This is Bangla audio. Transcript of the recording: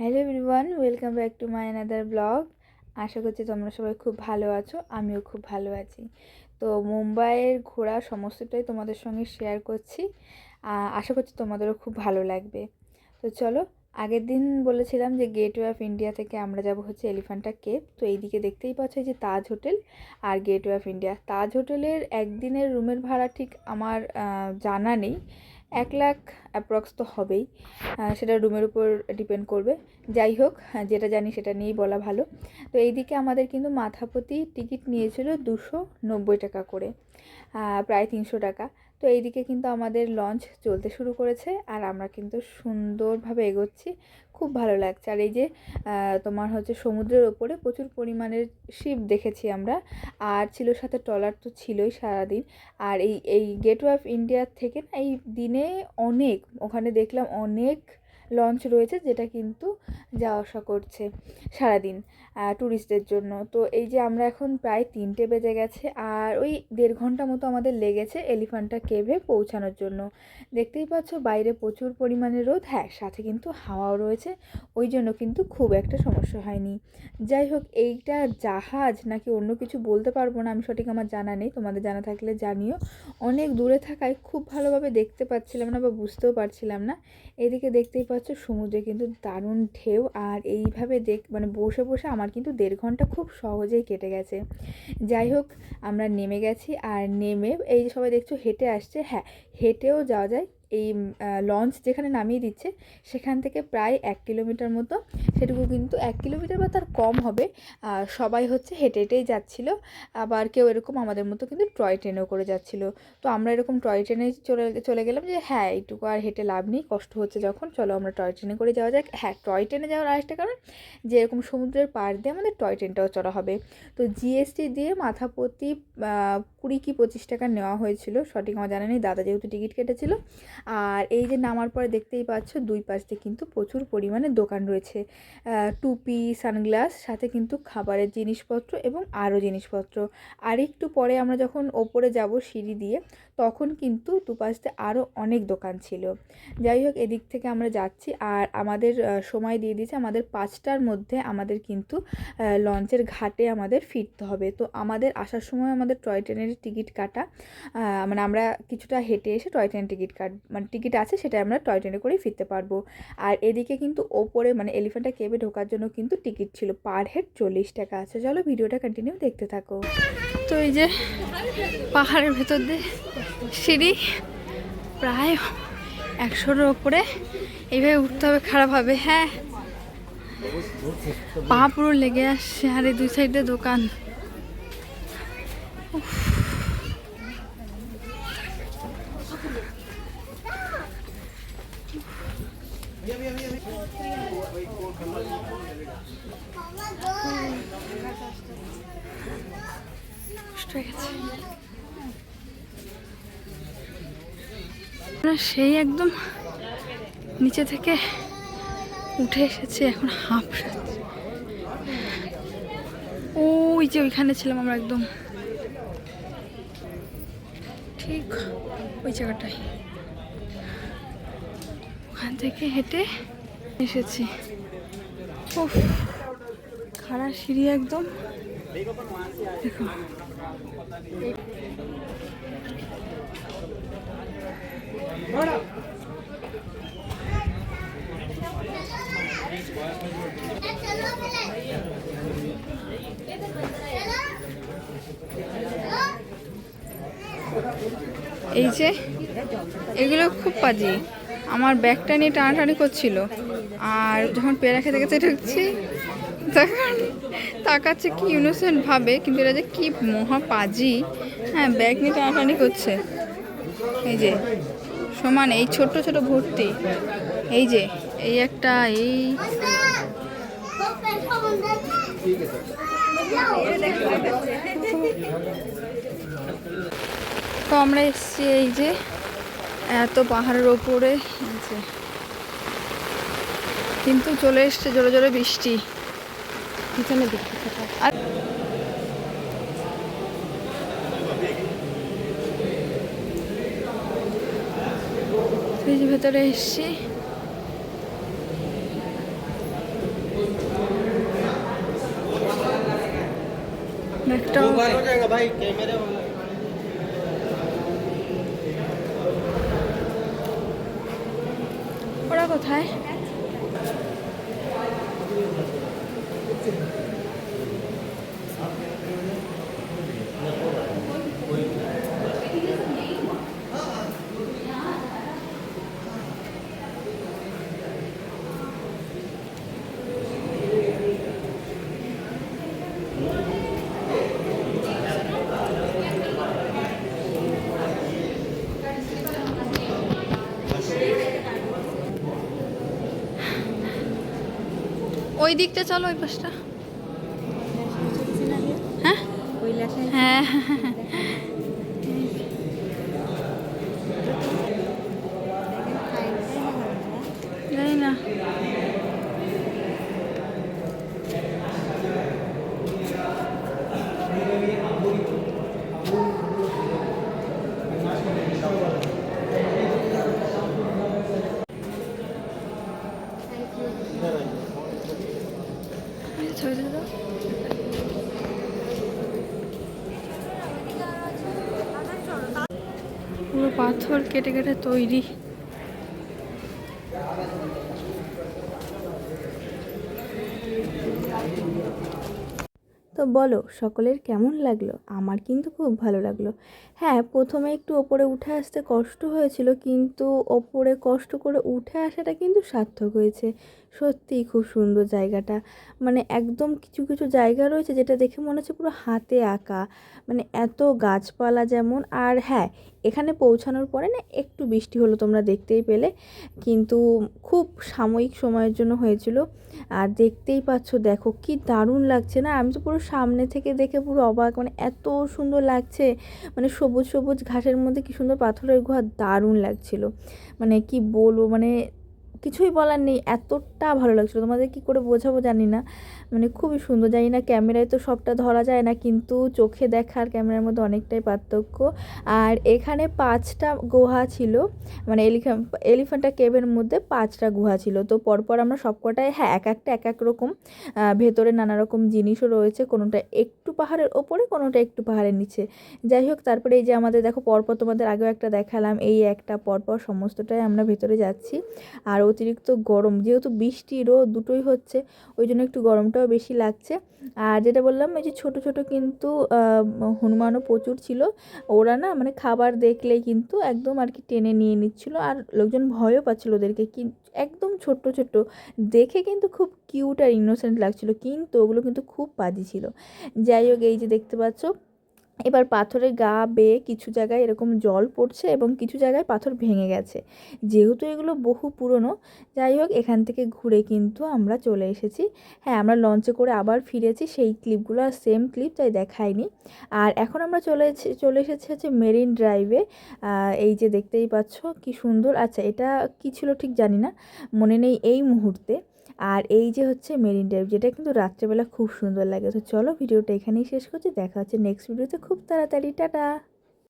Hello everyone, welcome back to my another blog. আশা করছি তোমরা সবাই খুব ভালো আছো, আমিও খুব ভালো আছি। তো মুম্বাইয়ের ঘোরা সমস্তটাই তোমাদের সঙ্গে শেয়ার করছি আশা করছি তোমাদেরও খুব ভালো লাগবে। তো চলো, আগের দিন বলেছিলাম যে গেটওয়ে অফ ইন্ডিয়া থেকে আমরা যাব হচ্ছে এলিফ্যান্টা কেভ তো এইদিকে দেখতেই পাচ্ছ যে তাজ হোটেল আর গেটওয়ে অফ ইন্ডিয়া তাজ হোটেলের একদিনের রুমের ভাড়া ঠিক আমার জানা নেই। এক লাখ অ্যাপ্রক্স তো হবেই। সেটা রুমের উপর ডিপেন্ড করবে। যাই হোক হ্যাঁ, যেটা জানি সেটা নিয়েই বলা ভালো। তো এইদিকে আমাদের কিন্তু মাথাপতি টিকিট নিয়েছিল দুশো নব্বই টাকা করে প্রায় তিনশো টাকা। তো এইদিকে কিন্তু আমাদের লঞ্চ চলতে শুরু করেছে আর আমরা কিন্তু সুন্দরভাবে এগোচ্ছি। খুব ভালো লাগছে। আর এই যে তোমার হচ্ছে সমুদ্রের ওপরে প্রচুর পরিমাণের শিপ দেখেছি আমরা। আর ছিল সাথে ট্রলার তো ছিলই সারাদিন। আর এই এই গেটওয়ে অফ ইন্ডিয়া থেকে না এই দিনে অনেক, ওখানে দেখলাম অনেক লঞ্চ রয়েছে যেটা কিন্তু যাওয়া আসা করছে সারাদিন। ট্যুরিস্টদের জন্য। তো এই যে আমরা এখন প্রায় তিনটে বেজে গেছে, আর ওই দেড় ঘণ্টা মতো আমাদের লেগেছে এলিফ্যান্টা কেভে পৌঁছানোর জন্য। দেখতেই পাচ্ছ বাইরে প্রচুর পরিমাণে রোদ হ্যাঁ সাথে কিন্তু হাওয়াও রয়েছে, ওই জন্য কিন্তু খুব একটা সমস্যা হয়নি। যাই হোক, এইটা জাহাজ নাকি অন্য কিছু বলতে পারব না, আমি সঠিক আমার জানা নেই, তোমাদের জানা থাকলে জানিও। অনেক দূরে থাকায় খুব ভালোভাবে দেখতে পাচ্ছিলাম না বা বুঝতেও পারছিলাম না। এদিকে দেখতেই পাচ্ছ সমুদ্রে কিন্তু দারুণ ঢেউ, আর এইভাবে দেখ মানে বসে বসে আমার কিন্তু দেড় ঘণ্টা খুব সহজেই কেটে গেছে। যাই হোক, আমরা নেমে গেছি আর নেমে এই যে সবাই দেখছ হেঁটে আসছে। হ্যাঁ হেঁটেও যাওয়া যায় এই লঞ্চ যেখানে নামিয়ে দিচ্ছে, সেখান থেকে প্রায় এক কিলোমিটার মতো। সেটুকু কিন্তু এক কিলোমিটার বা তার কম হবে। সবাই হচ্ছে হেঁটে হেঁটেই যাচ্ছিল। আবার কেউ এরকম আমাদের মতো কিন্তু টয় ট্রেনেও করে যাচ্ছিল। তো আমরা এরকম টয় ট্রেনে চলে চলে গেলাম যে হ্যাঁ এইটুকু আর হেঁটে লাভ নেই, কষ্ট হচ্ছে যখন, চলো আমরা টয় ট্রেনে করে যাওয়া যাক। হ্যাঁ টয় ট্রেনে যাওয়ার আরেকটা কারণ, যে এরকম সমুদ্রের পাড় দিয়ে আমাদের টয় ট্রেনটাও চড়া হবে। তো জিএসটি দিয়ে মাথা প্রতি কুড়ি কি পঁচিশ টাকা নেওয়া হয়েছিল, সঠিক আমার জানা নেই, দাদা যেহেতু টিকিট কেটেছিল। আর এই যে নামার পরে দেখতেই পাচ্ছ, দুই পাশ দিয়ে কিন্তু প্রচুর পরিমাণে দোকান রয়েছে। টুপি, সানগ্লাস, সাথে কিন্তু খাবারের জিনিসপত্র এবং আরও জিনিসপত্র। আর একটু পরে আমরা যখন ওপরে যাব সিঁড়ি দিয়ে, তখন কিন্তু দুপাশ দিয়ে আরও অনেক দোকান ছিল। যাই হোক, এদিক থেকে আমরা যাচ্ছি আর আমাদের সময় দিয়ে দিয়েছে। আমাদের পাঁচটার মধ্যে আমাদের কিন্তু লঞ্চের ঘাটে আমাদের ফিরতে হবে। তো আমাদের আসার সময় আমাদের টয় ট্রেনের টিকিট কাটা মানে আমরা কিছুটা হেঁটে এসে টয় ট্রেনের টিকিট কাট মানে টিকিট আছে, সেটা আমরা টয় ট্রেনে করেই ফিরতে পারব। আর এদিকে কিন্তু ওপরে মানে এলিফ্যান্টা কেবে ঢোকার জন্য কিন্তু টিকিট ছিল পার হেড চল্লিশ টাকা আছে। চলো ভিডিওটা কন্টিনিউ দেখতে থাকো। তো এই যে পাহাড়ের ভেতর দিয়ে সিঁড়ি, প্রায় একশোর ওপরে। এইভাবে উঠতে হবে, খারাপ হবে হ্যাঁ। পা পুরো লেগে আসছে, আর এই দুই সাইডে দোকান। উফ। কষ্ট হয়ে গেছে আমরা সেই একদম নিচে থেকে উঠে এসেছে, এখন হাফ ওই যে ওইখানে ছিলাম আমরা একদম। ঠিক ওই জায়গাটায়। ওখান থেকে হেঁটে এসেছি। উফ, খাড়া সিঁড়ি একদম। এই যে, এগুলো খুব পাজি। আমার ব্যাগটা নিয়ে টানাটানি করছিল। আর যখন পেয়ারা খেতে খেতে ঢুকছি, তখন তাকাচ্ছে কি ইউনোসেন্ট ভাবে, কিন্তু এরা যে কি মহা পাজি হ্যাঁ ব্যাগ নিয়ে টানাটানি করছে। এই যে, সমান এই ছোট ছোট ভর্তি। এই যে, এই একটা, এই তো আমরা এসছি এই যে, এত পাহাড়ের ওপরে। যে। কিন্তু চলে এসছে জোরে জোরে বৃষ্টি। পিছনে আর ফ্রিজ ভেতরে এসছি। একটা ওরা কোথায়? ওই দিকটা চলো ওই পাশটা। হ্যাঁ। হ্যাঁ জানি না পুরো পাথর কেটে কেটে তৈরি তো বলো, সকলের কেমন লাগল? আমার কিন্তু খুব ভালো লাগল। হ্যাঁ প্রথমে একটু ওপরে উঠে আসতে কষ্ট হয়েছিল, কিন্তু ওপরে কষ্ট করে উঠে আসাটা কিন্তু সার্থক হয়েছে। সত্যিই খুব সুন্দর জায়গাটা। মানে একদম কিছু কিছু জায়গা রয়েছে যেটা দেখে মনে হচ্ছে পুরো হাতে আঁকা। মানে এত গাছপালা যেমন, আর হ্যাঁ এখানে পৌঁছানোর পরে না একটু বৃষ্টি হলো তোমরা দেখতেই পেলে। কিন্তু খুব সাময়িক সময়ের জন্য হয়েছিল। আর দেখতেই পাচ্ছ, দেখো কি দারুণ লাগছে না? আমি তো পুরো সামনে থেকে দেখে পুরো অবাক। মানে এত সুন্দর লাগছে। মানে সবুজ সবুজ ঘাসের মধ্যে কি সুন্দর পাথরের গুহা দারুণ লাগছিল। মানে কি বলব মানে কিছুই বলার নেই, এতটা ভালো লাগছিল। তোমাদের কি করে বোঝাবো জানি না। মানে খুবই সুন্দর, জানি না ক্যামেরায় তো সবটা ধরা যায় না, কিন্তু চোখে দেখার ক্যামেরার মধ্যে অনেকটাই পার্থক্য। আর এখানে পাঁচটা গুহা ছিল মানে এলিফ্যান এলিফ্যান্টা কেভের মধ্যে পাঁচটা গুহা ছিল। তো পরপর আমরা সবকটাই হ্যাঁ এক একটা, এক এক রকম ভেতরে নানা রকম জিনিসও রয়েছে, কোনোটা একটু পাহাড়ের ওপরে, কোনোটা একটু পাহাড়ের নিচে। যাই হোক, তারপরে এই যে আমাদের দেখো, পরপর তোমাদের আগেও একটা দেখালাম, এই একটা পরপর সমস্তটাই আমরা ভেতরে যাচ্ছি। আর অতিরিক্ত গরম, যেহেতু বৃষ্টি, রোদ দুটোই হচ্ছে, ওই জন্য একটু গরমটাও বেশি লাগছে। আর যেটা বললাম, এই যে ছোটো ছোটো কিন্তু হনুমানও প্রচুর ছিল। ওরা না মানে খাবার দেখলেই কিন্তু একদম আর কি টেনে নিয়ে নিচ্ছিল, আর লোকজন ভয়ও পাচ্ছিল ওদেরকে। কি একদম ছোট্ট ছোট্ট। দেখে কিন্তু খুব কিউট আর ইনোসেন্ট লাগছিল, কিন্তু ওগুলো কিন্তু খুব বাজি ছিল। যাই হোক, এই যে দেখতে পাচ্ছ, এবার পাথরের গা বেয়ে কিছু জায়গায় এরকম জল পড়ছে এবং কিছু জায়গায় পাথর ভেঙে গেছে। যেহেতু এগুলো বহু পুরনো, যাই হোক, এখান থেকে ঘুরে কিন্তু আমরা চলে এসেছি। হ্যাঁ আমরা লঞ্চে করে আবার ফিরেছি, সেই ক্লিপগুলো আর সেম ক্লিপ তাই দেখায়নি আর এখন আমরা চলে চলে এসেছি হচ্ছে মেরিন ড্রাইভে এই যে দেখতেই পাচ্ছ, কি সুন্দর। আচ্ছা এটা কি ছিল ঠিক জানি না, মনে নেই এই মুহূর্তে। আর এই যে হচ্ছে মেরিন ড্রাইভ যেটা কিন্তু রাত্রেবেলা খুব সুন্দর লাগে। তো চলো ভিডিওটা এখানেই শেষ করছি, দেখা হচ্ছে নেক্সট ভিডিওতে খুব তাড়াতাড়ি, টাটা!